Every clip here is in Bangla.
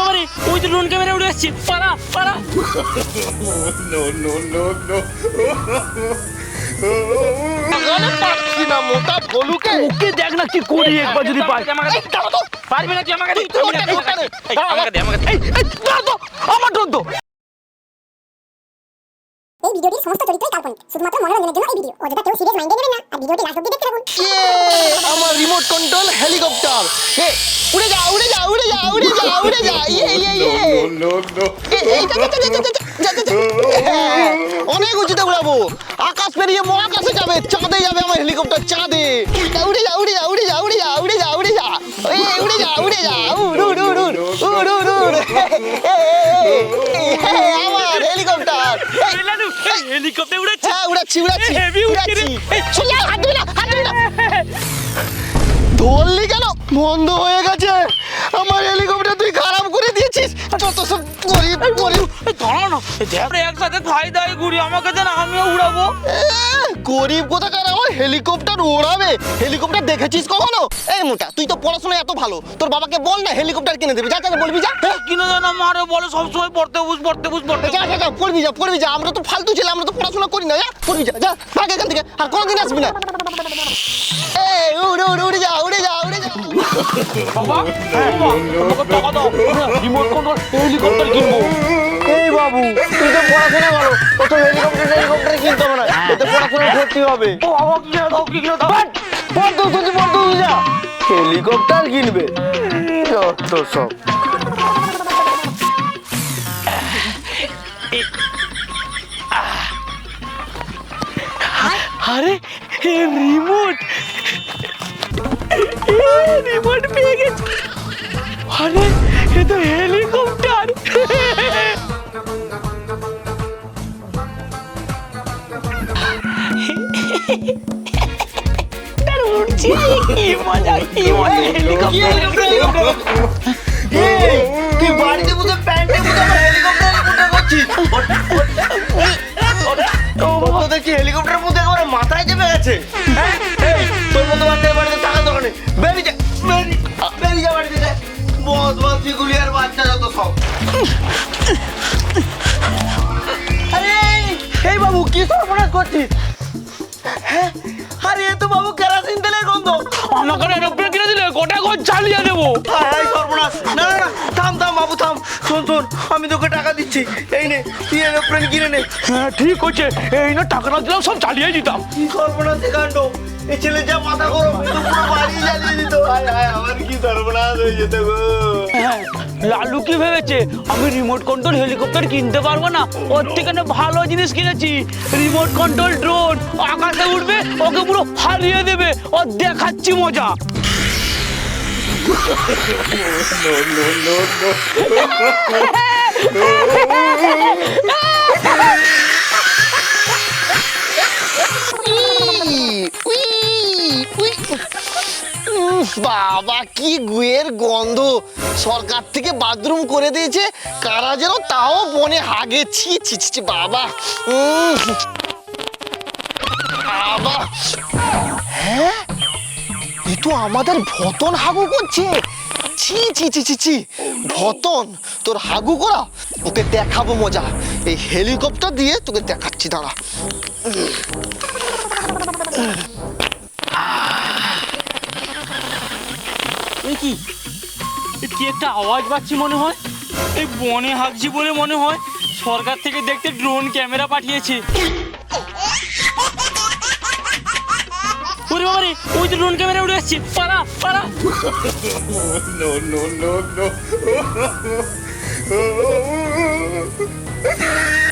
ওরে ওই তো ড্রোন ক্যামেরা উড়ে আসছে। দেখ আমার তো। এই ভিডিওটির সমস্ত চরিত্রই কাল্পনিক শুধুমাত্র মনোরঞ্জনের জন্য এই ভিডিও অযথা কেউ সিরিয়াস মাইন্ডে নেবেন না আর ভিডিওটি লাস্ট অব্দি দেখতে থাকুন ইয়ে, আমার রিমোট কন্ট্রোল হেলিকপ্টার হে উড়ে যা উড়ে যা উড়ে যা উড়ে যা উড়ে যা ইয়ে ইয়ে ইয়ে No, no, no. এ, এই, যা, যা, যা, যা, যা, যা, যা, যা। হ্যাঁ, অনেক উঁচুতে উড়াবো আকাশ পেরিয়ে মহাকাশে যাবে চাঁদে যাবে আমার হেলিকপ্টার চাঁদে উড়ে যা উড়ে যা উড়ে যা উড়ে যা উড়ে যা উড়ে যা এই, উড়ে যা উড়ে যা উড় উড় উড় উড় উড় উড় উড় হেলিকপ্টার উড়াচ্ছে। হ্যাঁ উড়াচ্ছি উড়াচ্ছি হেভি। উড়াচ্ছি সোজা হাত দিবি না। হাত দিবি না ধরলি কেন? বন্ধ হয়ে গেছে। আমার হেলিকপ্টার তুই খারাপ করে দিয়েছিস। যত সব গরিব গরিব। ধরো না। দেখ একসাথে খাই দাই ঘুরি। আমাকে আমিও উড়াবো। গরিব কোথাকার আমার? হেলিকপ্টার ওড়াবে? হেলিকপ্টার দেখেছিস কখনো? এই মোটা তুই তো পড়াশোনায় এত ভালো। তোর বাবাকে বল না হেলিকপ্টার কিনে দেবে। যা যা বলবি যা। হ্যাঁ, কিনে দেন মারে বলে সবসময় পড়তে বুঝ পড়তে বুঝ পড়তে যা যা যা পড়বি যা পড়বি যা। আমরা তো ফালতু ছেলে আমরা তো পড়াশোনা করি না যা। পড়বি যা যা ভাগ এখান থেকে। আর কোনোদিন আসবি না। এই উড়ে উড়ে উড়ে যা উড়ে যা উড়ে যা। বাবা আমাকে টাকা দাও। রিমোট কন্ট্রোল হেলিকপ্টার কিনবো। বাবু তুই তো পড়াশোনা ভালো ও তো হেলিকপ্টার হেলিকপ্টার কিনতে হবে না এতে পড়াশোনা ভর্তি হবে। ও আমাকে কি দাও কি কিনে দাও। পড়তে শুধু পড়তে যা। হেলিকপ্টার কিনবে। যত সব। আরে রিমোট রিমোট পেয়ে গেছি। আরে এ তো হেলিকপ্টার কি মজা কি মজা তুই বাড়িতে বসে প্যান্টে বসে হেলিকপ্টার হেলিকপ্টার করছিস ও দেখছি হেলিকপ্টার মধ্যে একেবারে মাথায় চেপে গেছে? তোর মতো বাচ্চা বাড়িতে থাকার দোকানে বেরিয়ে যা বেরিয়ে যা বাড়িতে যা বস বস আর বাচ্চা যত সব আরে এই বাবু, কি সর্বনাশ করছিস মাখানের উপরে কিনে দিলে গোটা ঘর জ্বালিয়ে দেবো। না না না থাম থাম বাবু থাম। শোন শোন আমি তোকে টাকা দিচ্ছি। এই নে তুই এরোপ্লেন কিনে নে। হ্যাঁ ঠিক হচ্ছে এই না টাকা না দিলাম সব চালিয়ে দিতাম। কি সর্বনাশ কাণ্ড? এই ছেলে যা মাথা গরম পুরো বাড়ি জ্বালিয়ে দিত। হায় হায় আমার কি সর্বনাশ হয়ে যেত গো। হ্যাঁ, লালু কি ভেবেছে? আমি রিমোট কন্ট্রোল হেলিকপ্টার কিনতে পারব না? ওর থেকে না ভালো জিনিস কিনেছি। রিমোট কন্ট্রোল ড্রোন আকাশে উঠবে ওকে পুরো হারিয়ে দেবে। ও দেখাচ্ছি মজা। No, no, no, no. বাবা কি গুয়ের গন্ধ। সরকার থেকে বাথরুম করে দিয়েছে কারা যেন তাও বনে হাগে। ছি ছি ছি, বাবা। বাবা। হ্যাঁ? এ তো আমাদের ভতন হাগু করছে। ছি ছি ছি ছি ছি। ভতন তোর হাগু করা? ওকে দেখাবো মজা। এই হেলিকপ্টার দিয়ে তোকে দেখাচ্ছি দাঁড়া। এই কি? কি একটা আওয়াজ পাচ্ছি মনে হয়? এই বনে হাঁকছি বলে মনে হয়। সরকার থেকে দেখতে ড্রোন ক্যামেরা পাঠিয়েছে। ওরে বাবা রে ওই তো ড্রোন ক্যামেরা উড়ে আসছে। পালা পালা। No, no, no, no.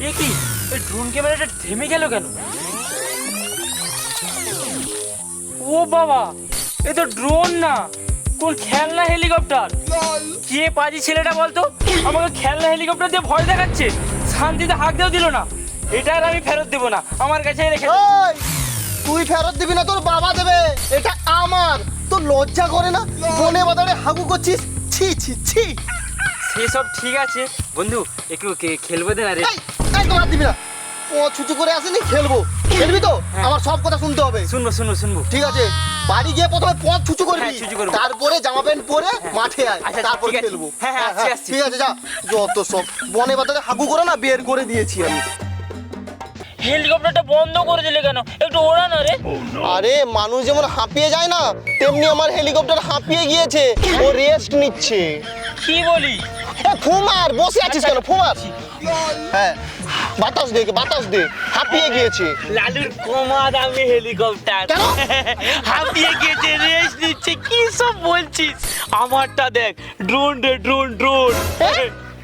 এ কি? এই ড্রোন ক্যামেরাটা থেমে গেল কেন? ও বাবা এ তো ড্রোন না। কোন খেলনা হেলিকপ্টার? কে পাজি ছেলেটা বলতো? আমাকে খেলনা হেলিকপ্টার দিয়ে ভয় দেখাচ্ছে। শান্তিতে হাঁক দিয়েও দিল না। এটা আর আমি ফেরত দেবো না। আমার কাছে রেখে তুই ফেরত দিবি না তোর বাবা দেবে। এটা আমার। তোর লজ্জা করে না? বনে বাজারে হাগু করছিস? ছি ছি ছি। সেসব ঠিক আছে। বন্ধু একটু খেলব দে না রে হাত দিবি না। পথ ছুচু করে আসেনি খেলব। খেলবি তো? হ্যাঁ। আমার সব কথা শুনতে হবে। শুনব শুনব শুনব। ঠিক আছে। বাড়ি গিয়ে প্রথমে পথ ছুচু করবি। হ্যাঁ। তারপরে জামা প্যান্ট পরে মাঠে আয়। আচ্ছা, তারপরে খেলব। হ্যাঁ, হ্যাঁ। ঠিক আছে যা। যত সব। বনে বাতারে হাগু করে না বের করে দিয়েছি আমি। হেলিকপ্টারটা বন্ধ করে দিলে কেন? একটু ওড়া না রে। আরে মানুষ যেমন হাঁপিয়ে যায় না তেমনি আমার হেলিকপ্টার হাঁপিয়ে গিয়েছে। ও রেস্ট নিচ্ছে। কি বলি? এ, ফুমার বসে আছিস কেন? ফুমার। হ্যাঁ বাতাস দে বাতাস দে। হাঁপিয়ে গিয়েছে। লালুর কমা দামি হেলিকপ্টার? হাঁপিয়ে গেছে রেস্ট নিচ্ছে। কি সব বলছিস? আমারটা দেখ। ড্রোন রে ড্রোন ড্রোন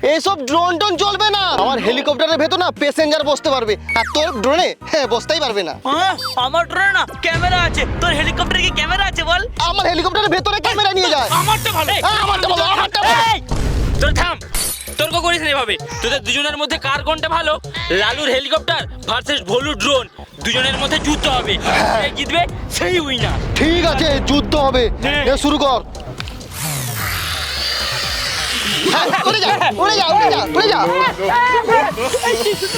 এইসব ড্রোন টোন চলবে না। আমার হেলিকপ্টারের ভেতর না প্যাসেঞ্জার বসতে পারবে। আর তোর ড্রোনে হ্যাঁ বসতেই পারবে না। হ্যাঁ, আমার ড্রোনে না ক্যামেরা আছে। তোর হেলিকপ্টারে কি ক্যামেরা আছে বল? আমার হেলিকপ্টারের ভেতরে ক্যামেরা নিয়ে যায়। আমারটা ভালো। হ্যাঁ, আমারটা ভালো, আমারটা ভালো। এই, তোর থাম। তর্ক করিস না এভাবে তোদের দুজনের মধ্যে কার কোনটা ভালো? লালুর হেলিকপ্টার ভার্সেস ভলু ড্রোন দুজনের মধ্যে যুদ্ধ হবে। যে জিতবে? সেই উইনার ঠিক আছে যুদ্ধ হবে। হ্যাঁ। এ, শুরু কর। হ্যাঁ, উড়ে যা উড়ে যা উড়ে যা উড়ে যা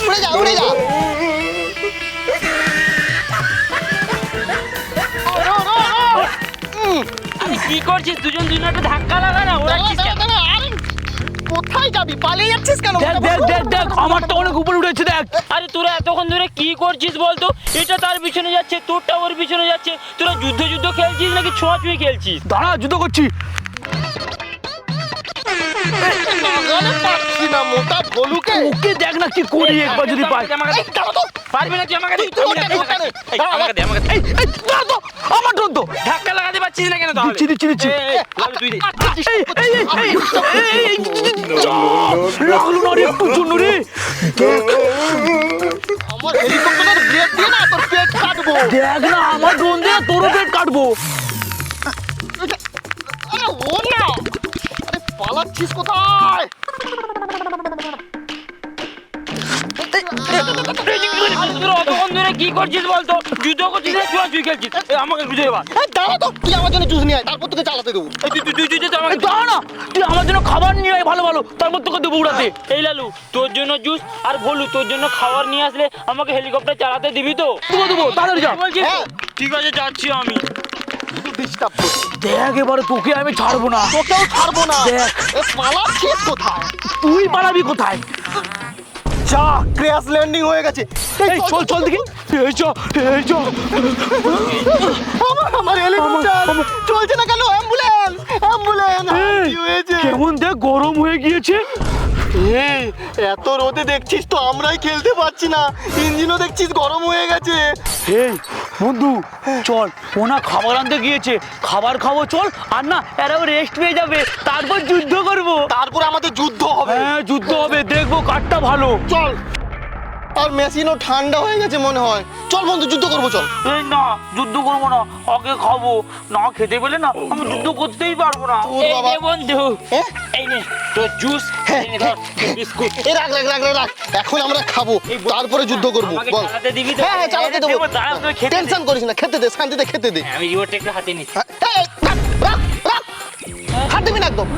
উড়ে যা উড়ে যা কি করছিস? দুজন দুজনটা ধাক্কা লাগা না? ওরা কোথায় যাবি? পালিয়ে যাচ্ছিস কেন? দেখ দেখ দেখ দেখ আমারটা অনেক উপরে উঠেছে দেখ। আরে তোরা এতক্ষণ ধরে কি করছিস বলতো? এটা তার পিছনে যাচ্ছে তোরটা ওর পিছনে যাচ্ছে। তোরা যুদ্ধ যুদ্ধ খেলছিস নাকি ছোঁয়াছুঁই খেলছিস? দাঁড়া যুদ্ধ করছি। নাগালে পাচ্ছি না মোটা ভলুকে ওকে দেখ না কি করি একবার যদি পাই। আমাকে দে, তো। পারবি না তুই আমাকে দে, তুই আমি ওটা না, নে, ওটা নে। এই, আমাকে দে আমাকে দে এই এই তো। আমার ড্রোন তো। ধাক্কা লাগাতে পারছিস না কেন তাহলে? দিচ্ছি, দিচ্ছি, দিচ্ছি। এই, এই, লালু তুই দে। এই এই এই এই এই, এই, লাগল না রে একটু জন্য রে। আমার হেলিকপ্টারের ব্লেড দিয়ে না তোর পেট কাটবো? দেখ না আমার ড্রোন দিয়ে তোরও পেট কাটবো। আরে ও না। আরে পালাচ্ছিস কোথায়? তোরা অতক্ষণ ধরে কি করছিস বলতো? যুদ্ধ করছিস না ছোঁয়াছুঁই খেলছিস। এই, আমাকে বুঝে এবার এই, দাঁড়া তো। তুই আমার জন্য জুস নিয়ে আয় তারপর তোকে চালাতে দেবো। এই, তুই তুই তুই তুই তুই আমাকে দাঁড়া না। তুই আমার জন্য খাবার নিয়ে আয় ভালো ভালো। তারপর তোকে দেবো উড়াতে। এই লালু তোর জন্য জুস আর ভলু তোর জন্য খাবার নিয়ে আসলে আমাকে হেলিকপ্টার চালাতে দিবি তো? দেবো দেবো তাড়াতাড়ি যা। বলছিস তো? হ্যাঁ। ঠিক আছে যাচ্ছি আমি। শুধু ডিস্টার্ব করছিস দেখ এবারে তোকে আমি ছাড়বো না। তোকেও ছাড়বো না। দেখ। এ পালাচ্ছিস কোথায়? তুই পালাবি কোথায়? যা ক্র্যাশ ল্যান্ডিং হয়ে গেছে। এই চল চল দেখি। এই চল এই চ আমার আমার হেলিকপ্টার চলছে না কেন? অ্যাম্বুলেন্স অ্যাম্বুলেন্স কেমন দেখ গরম হয়ে গিয়েছে। এই এত রোদে দেখছিস তো আমরাই খেলতে পারছি না। ইঞ্জিনও দেখছিস গরম হয়ে গেছে। এই বন্ধু চল ওনা খাবার আনতে গিয়েছে। খাবার খাব চল আর না এরাও রেস্ট পেয়ে যাবে। তারপর যুদ্ধ করব। তারপর আমাদের যুদ্ধ হবে। হ্যাঁ যুদ্ধ হবে দেখব কাঠটা ভালো। চল আর মেশিনও ঠান্ডা হয়ে গেছে মনে হয়। চল বন্ধু যুদ্ধ করব চল। এই না যুদ্ধ করব না আগে খাব। না খেতে পেলে না আমি যুদ্ধ করতেই পারব না। তোর এই বাবা। নে বন্ধু। হ্যাঁ? এই নে তোর জুস বিস্কুট এই রাখ রাখ রাখ রাখ, রাখ। এখন আমরা খাব। এই তারপরে যুদ্ধ করব আমাকে বল। চালাতে দিবি তো? হ্যাঁ হ্যাঁ চালাতে দেবো। দাঁড়া, তুই খেতে দে। টেনশন করিস না খেতে দে শান্তিতে খেতে দে। হ্যাঁ, আমি রিমোটটা একটু হাতে নিচ্ছি। হ্যাঁ, এই। হাত দিবি না একদম।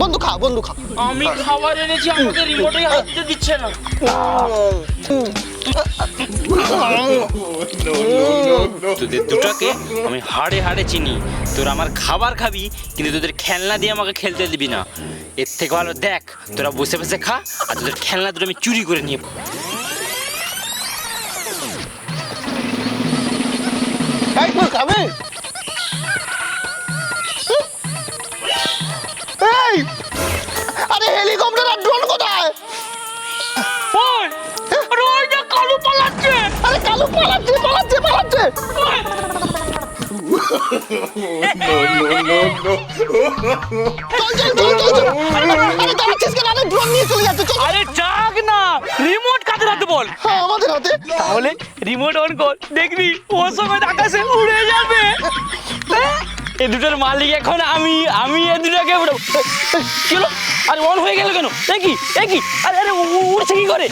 বন্ধু খা বন্ধু খা। আমি খাবার এনেছি আমাকে রিমোটে হাত দিতে দিচ্ছে না। তোদের দুটোকে আমি হাড়ে হাড়ে চিনি। তোরা আমার খাবার খাবি কিন্তু তোদের খেলনা দিয়ে আমাকে খেলতে দিবি না। এর থেকে ভালো দেখ তোরা বসে বসে খা আর তোদের খেলনা দুটো আমি চুরি করে নিয়ে খাবি। হেলিকপ্টার আর ড্রোন কোথায়? ওই ওই যে কালু পালাচ্ছে। আরে কালু পালাচ্ছে পালাচ্ছে পালাচ্ছে। আরে যাক না রিমোট কাদের হাতে বল? হ্যাঁ আমাদের হাতে। তাহলে রিমোট অন কর দেখবি ও সময় আকাশে উড়ে যাবে। এ দুটোর মালিক এখন আমি আমি এ দুটোকে উড়াবো কি আরে অন হয়ে গেল কেন? এ কি? আরে আরে উ- উ- উড়ছে কি করে?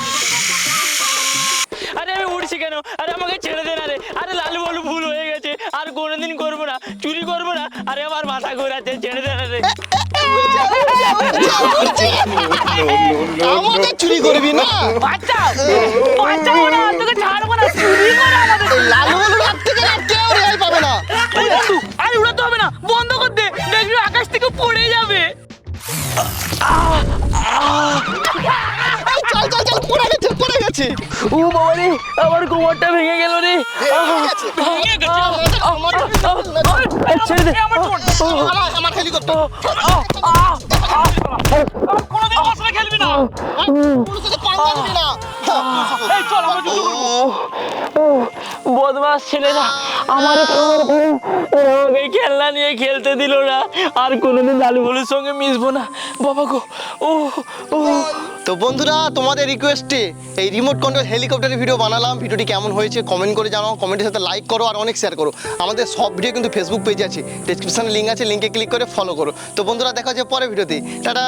আরে আমি উড়ছি কেন? আরে আমাকে ছেড়ে দেন আরে আরে লালু বলু ভুল হয়ে গেছে। আর কোনোদিন করব না। চুরি করব না। আরে আমার মাথা ঘোরাচ্ছে ছেড়ে দেন আরে। চুরি করবি না? বাঁচাও! বাঁচাও! গেছে। ও বাবা রে আমার কোমরটা ভেঙে গেল রে। আমার- এই ছেড়ে দে। আমার- আমার হেলিকপ্টার কোনোদিন আমার সাথে খেলবি না পুলিশকে পাঙ্গা দিবি না। এই চল আমরা যুদ্ধ করব। বদমাস ছেলেরা আমার আমাকে খেলনা নিয়ে খেলতে দিল না। আর কোনোদিন লালু বলুর সঙ্গে মিশবো না। বাবা গো ও ও তো বন্ধুরা, তোমাদের রিকোয়েস্টে এই রিমোট কন্ট্রোল হেলিকপ্টারের ভিডিও বানালাম। ভিডিওটি কেমন হয়েছে কমেন্ট করে জানাও কমেন্টের সাথে লাইক করো আর অনেক শেয়ার করো। আমাদের সব ভিডিও কিন্তু ফেসবুক পেজ আছে। ডিসক্রিপশানে লিঙ্ক আছে লিঙ্কে ক্লিক করে ফলো করো। তো বন্ধুরা, দেখা হচ্ছে পরে ভিডিওতে টাটা!